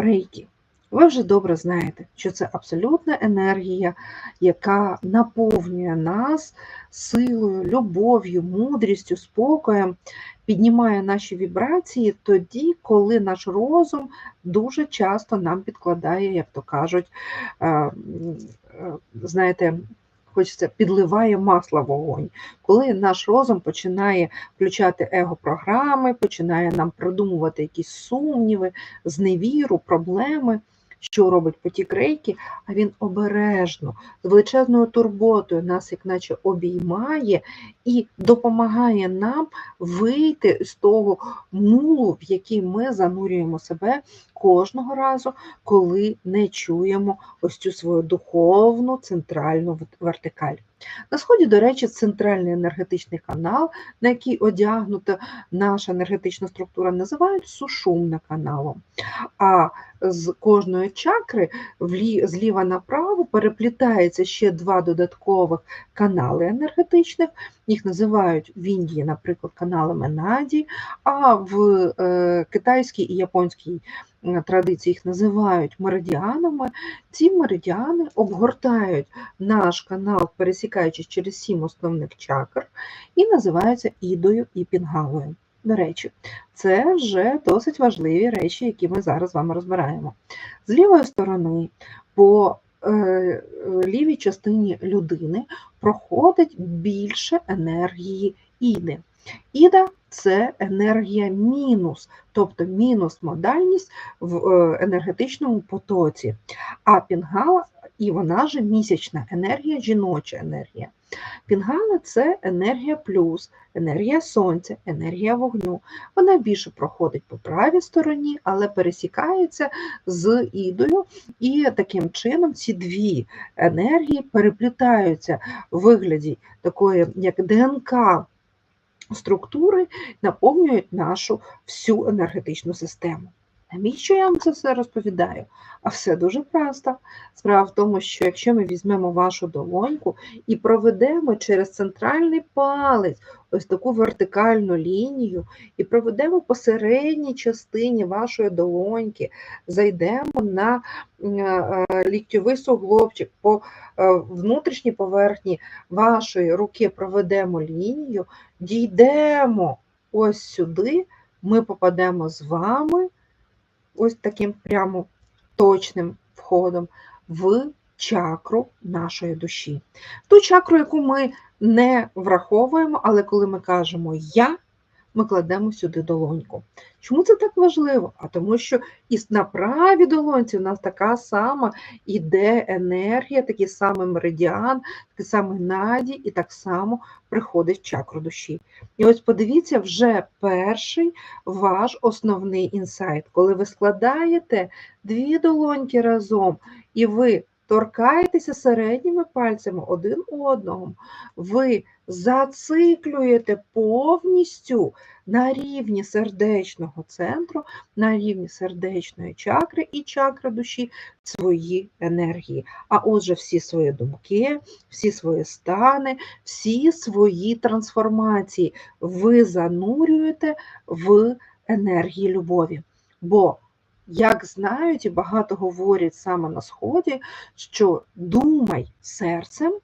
рейки. Ви вже добре знаєте, що це абсолютна енергія, яка наповнює нас силою, любов'ю, мудрістю, спокоєм, піднімає наші вібрації тоді, коли наш розум дуже часто нам підкладає, як то кажуть, е, е, знаєте, хочеться підливає масло в вогонь. Коли наш розум починає включати его-програми, починає нам продумувати якісь сумніви, зневіру, проблеми. Що робить потік рейки, а він обережно, з величезною турботою нас, як наче обіймає і допомагає нам вийти з того мулу, в який ми занурюємо себе кожного разу, коли не чуємо ось цю свою духовну центральну вертикаль. На сході, до речі, центральний енергетичний канал, на який одягнута наша енергетична структура, називають сушумним каналом. А з кожної чакри зліва направо переплітається ще два додаткових канали енергетичних. Їх називають в Індії, наприклад, каналами Наді, а в е, китайській і японській традиції їх називають меридіанами. Ці меридіани обгортають наш канал, пересікаючись через сім основних чакр, і називаються ідою і пінгалою. До речі, це вже досить важливі речі, які ми зараз з вами розбираємо. З лівої сторони по е, лівій частині людини проходить більше енергії іди. Іда це енергія мінус, тобто мінус модальність в е, енергетичному потоці. А пінгала, і вона же місячна енергія, жіноча енергія. Пінгала це енергія плюс, енергія сонця, енергія вогню. Вона більше проходить по правій стороні, але пересікається з ідою, і таким чином ці дві енергії переплітаються в вигляді такої, як ДНК структури, наповнюють нашу всю енергетичну систему. Навіщо я вам це все розповідаю? А все дуже просто. Справа в тому, що якщо ми візьмемо вашу долоньку і проведемо через центральний палець ось таку вертикальну лінію, і проведемо по середній частині вашої долоньки, зайдемо на е, е, ліктьовий суглобчик, по е, внутрішній поверхні вашої руки проведемо лінію, дійдемо ось сюди, ми попадемо з вами ось таким прямо точним входом в чакру нашої душі. Ту чакру, яку ми не враховуємо, але коли ми кажемо Я, ми кладемо сюди долоньку. Чому це так важливо? А тому що і на правій долонці у нас така сама іде енергія, такий самий меридіан, такий самий наді, і так само приходить чакру душі. І ось подивіться, вже перший ваш основний інсайт, коли ви складаєте дві долоньки разом, і ви торкаєтеся середніми пальцями один одного, ви зациклюєте повністю на рівні сердечного центру, на рівні сердечної чакри і чакри душі свої енергії. А отже, всі свої думки, всі свої стани, всі свої трансформації ви занурюєте в енергії любові. Бо як знають і багато говорять саме на сході, що думай серцем,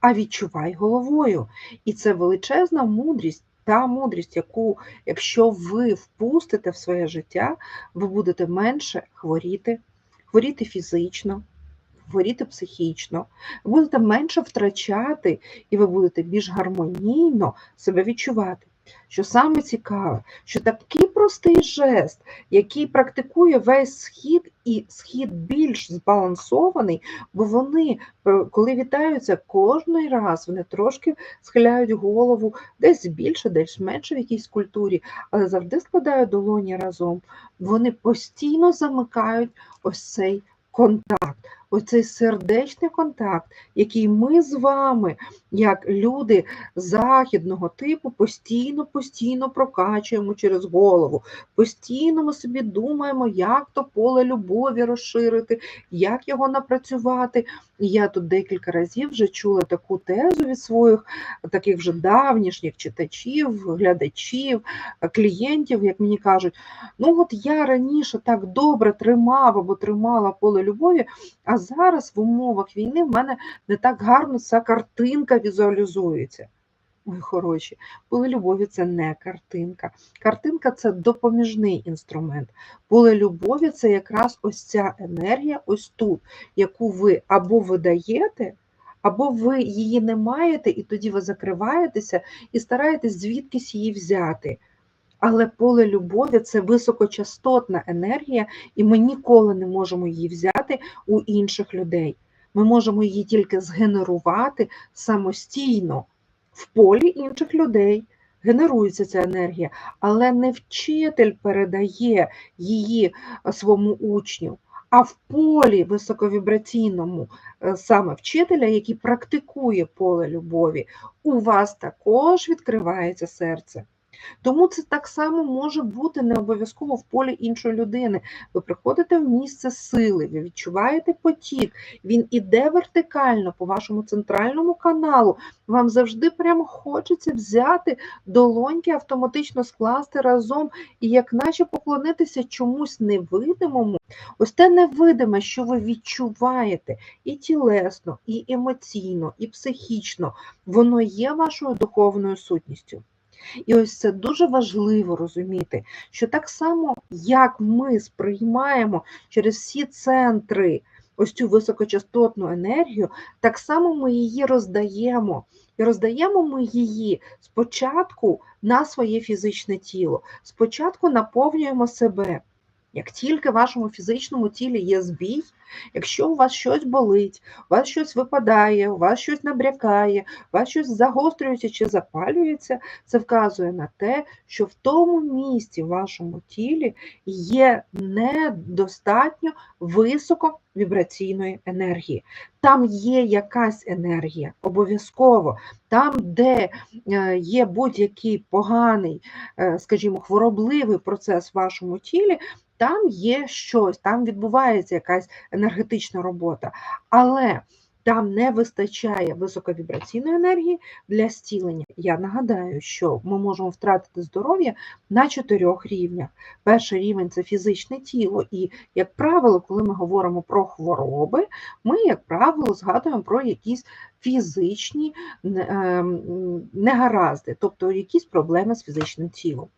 а відчувай головою. І це величезна мудрість, та мудрість, яку, якщо ви впустите в своє життя, ви будете менше хворіти, хворіти фізично, хворіти психічно, будете менше втрачати, і ви будете більш гармонійно себе відчувати. Що саме цікаве, що такий простий жест, який практикує весь схід, і схід більш збалансований, бо вони, е, коли вітаються кожний раз, вони трошки схиляють голову десь більше, десь менше в якійсь культурі, але завжди складають долоні разом. Вони постійно замикають ось цей контакт, ось цей сердечний контакт, який ми з вами як люди західного типу постійно, постійно прокачуємо через голову, постійно ми собі думаємо, як то поле любові розширити, як його напрацювати. І я тут декілька разів вже чула таку тезу від своїх таких вже давнішніх читачів, глядачів, клієнтів, як мені кажуть, ну от я раніше так добре тримав або тримала поле любові, а зараз в умовах війни в мене не так гарно ця картинка візуалізується. Мої хороші, поле любові це не картинка. Картинка це допоміжний інструмент. Поле любові це якраз ось ця енергія, ось тут, яку ви або видаєте, або ви її не маєте, і тоді ви закриваєтеся і стараєтесь звідкись її взяти. Але поле любові це високочастотна енергія, і ми ніколи не можемо її взяти у інших людей. Ми можемо її тільки згенерувати самостійно в полі інших людей. Генерується ця енергія, але не вчитель передає її своєму учню, а в полі високовібраційному е, саме вчителя, який практикує поле любові, у вас також відкривається серце. Тому це так само може бути не обов'язково в полі іншої людини. Ви приходите в місце сили, ви відчуваєте потік, він іде вертикально по вашому центральному каналу. Вам завжди прямо хочеться взяти долоньки, автоматично скласти разом і як наче поклонитися чомусь невидимому. Ось те невидиме, що ви відчуваєте і тілесно, і емоційно, і психічно, воно є вашою духовною сутністю. І ось це дуже важливо розуміти, що так само, як ми сприймаємо через всі центри ось цю високочастотну енергію, так само ми її роздаємо. І роздаємо ми її спочатку на своє фізичне тіло, спочатку наповнюємо себе. Як тільки в вашому фізичному тілі є збій, якщо у вас щось болить, у вас щось випадає, у вас щось набрякає, у вас щось загострюється чи запалюється, це вказує на те, що в тому місці в вашому тілі є недостатньо високовібраційної енергії. Там є якась енергія, обов'язково. Там, де е, є будь-який поганий, е, скажімо, хворобливий процес в вашому тілі, там є щось, там відбувається якась енергетична робота, але там не вистачає високовібраційної енергії для зцілення. Я нагадаю, що ми можемо втратити здоров'я на чотирьох рівнях. Перший рівень це фізичне тіло, і, як правило, коли ми говоримо про хвороби, ми, як правило, згадуємо про якісь фізичні ем, негаразди, тобто якісь проблеми з фізичним тілом.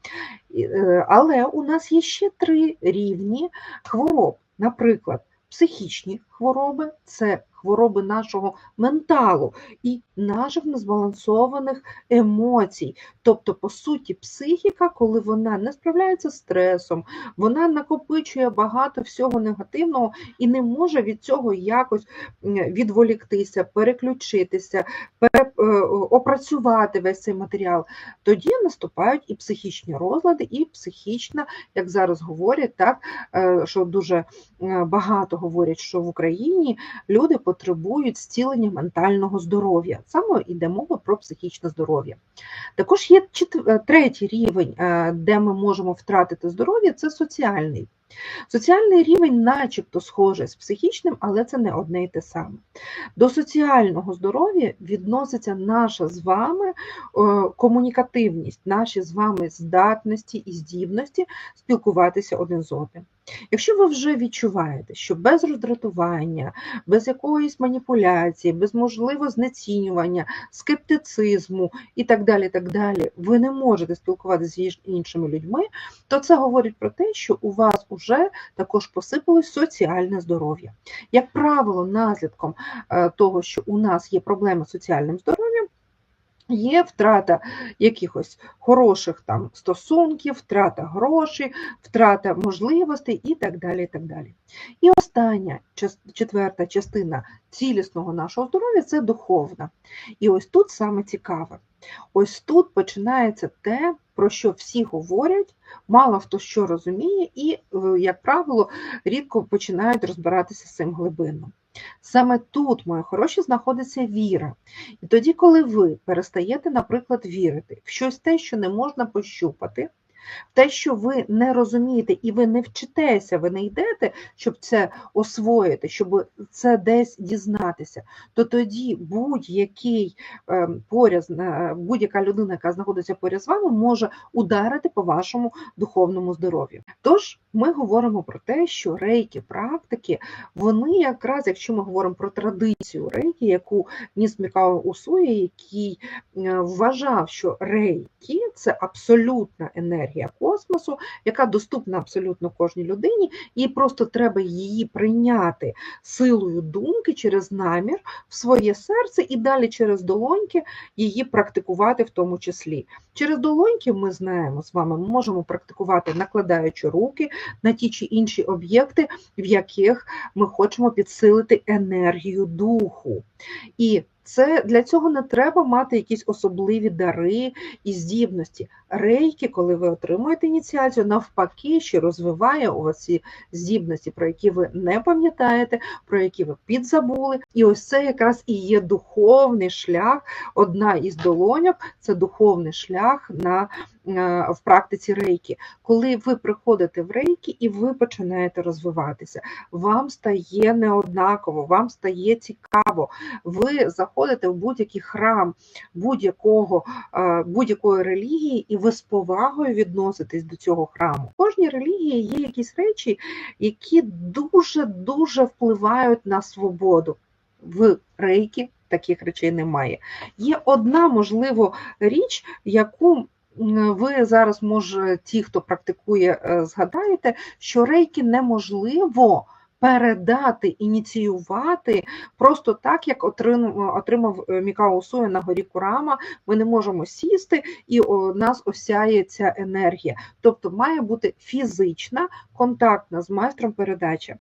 Е, але у нас є ще три рівні хвороб, наприклад, психічні хвороби це хвороби нашого менталу і наших незбалансованих емоцій. Тобто, по суті, психіка, коли вона не справляється з стресом, вона накопичує багато всього негативного і не може від цього якось відволіктися, переключитися, пере, е, опрацювати весь цей матеріал. Тоді наступають і психічні розлади, і психічна, як зараз говорять, так е, що дуже е, багато говорять, що в Україні люди потребують зцілення ментального здоров'я. Саме йде мова про психічне здоров'я. Також є е, третій рівень, е, де ми можемо втратити здоров'я це соціальний. Соціальний рівень, начебто, схожий з психічним, але це не одне і те саме. До соціального здоров'я відноситься наша з вами е, комунікативність, наші з вами здатності і здібності спілкуватися один з одним. Якщо ви вже відчуваєте, що без роздратування, без якоїсь маніпуляції, без можливого знецінювання, скептицизму і так далі, так далі, ви не можете спілкуватися з іншими людьми, то це говорить про те, що у вас вже також посипалось соціальне здоров'я. Як правило, наслідком е, того, що у нас є проблеми з соціальним здоров'ям, Є втрата якихось хороших там стосунків, втрата грошей, втрата можливостей і так далі. І так далі. І остання четверта частина цілісного нашого здоров'я це духовна. І ось тут саме цікаве. Ось тут починається те, про що всі говорять, мало хто що розуміє, і, е, як правило, рідко починають розбиратися з цим глибинно. Саме тут, мої хороші, знаходиться віра. І тоді, коли ви перестаєте, наприклад, вірити в щось те, що не можна пощупати, те, що ви не розумієте і ви не вчитеся, ви не йдете, щоб це освоїти, щоб це десь дізнатися, то тоді будь-який е, поряд, е, будь-яка людина, яка знаходиться поряд з вами, може ударити по вашому духовному здоров'ю. Тож ми говоримо про те, що рейки практики, вони якраз, якщо ми говоримо про традицію рейки, яку ніс Мікао Усує, який е, вважав, що рейки це абсолютна енергія космосу, яка доступна абсолютно кожній людині, і просто треба її прийняти силою думки через намір в своє серце і далі через долоньки її практикувати в тому числі. Через долоньки ми знаємо з вами, ми можемо практикувати, накладаючи руки на ті чи інші об'єкти, в яких ми хочемо підсилити енергію духу. І це для цього не треба мати якісь особливі дари і здібності. Рейки, коли ви отримуєте ініціацію, навпаки, ще розвиває у вас ці здібності, про які ви не пам'ятаєте, про які ви підзабули. І ось це якраз і є духовний шлях. Одна із долоньок це духовний шлях на в практиці рейки. Коли ви приходите в рейки і ви починаєте розвиватися, вам стає неоднаково, вам стає цікаво. Ви заходите в будь-який храм будь-якого будь-якої релігії, і ви з повагою відноситесь до цього храму. В кожній релігії є якісь речі, які дуже-дуже впливають на свободу. В рейки таких речей немає. Є одна, можливо, річ, яку ви зараз, може, ті, хто практикує, е, згадаєте, що рейки неможливо передати, ініціювати просто так, як отримав, отримав е, Мікао Суя на горі Курама. Ми не можемо сісти, і у нас осяє ця енергія. Тобто має бути фізична, контактна з майстром передача.